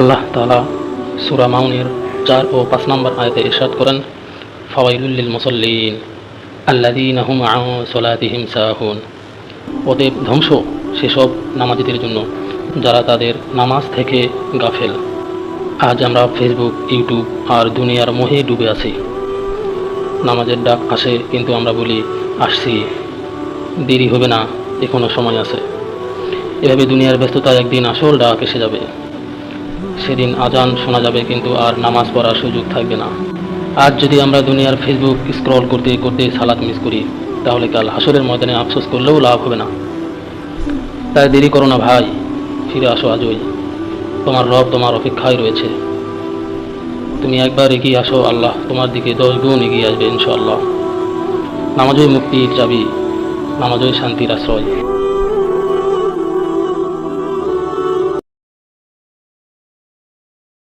আল্লাহ তালা সুরা মাউনের চার ও পাঁচ নম্বর আয়তে ইরশাদ করেন ফাওয়াইলুল্লিল মুসল্লিন আল্লাদিন হুম আউ সাহুন। ওদের ধ্বংস সেসব নামাজিদের জন্য যারা তাদের নামাজ থেকে গাফেল। আজ আমরা ফেসবুক, ইউটিউব আর দুনিয়ার মোহে ডুবে আছি। নামাজের ডাক আসে কিন্তু আমরা বলি, আসছি। দেরি হবে না, এখনও সময় আছে। এভাবে দুনিয়ার ব্যস্ততা একদিন আসল ডাক এসে যাবে। সেদিন আজান শোনা যাবে, কিন্তু আর নামাজ পড়ার সুযোগ থাকবে না। আজ যদি আমরা দুনিয়ার ফেসবুক স্ক্রল করতে করতে সালাত মিস করি, তাহলে কাল হাসরের ময়দানে আফসোস করলেও লাভ হবে না। তাই দেরি করো না ভাই, ফিরে আসো আজই। তোমার রব তোমার অপেক্ষায় রয়েছে। তুমি একবার এগিয়ে আসো, আল্লাহ তোমার দিকে দশ গুণ এগিয়ে আসবে, ইনশাআল্লাহ। নামাজই মুক্তির চাবি, নামাজই শান্তির আশ্রয়।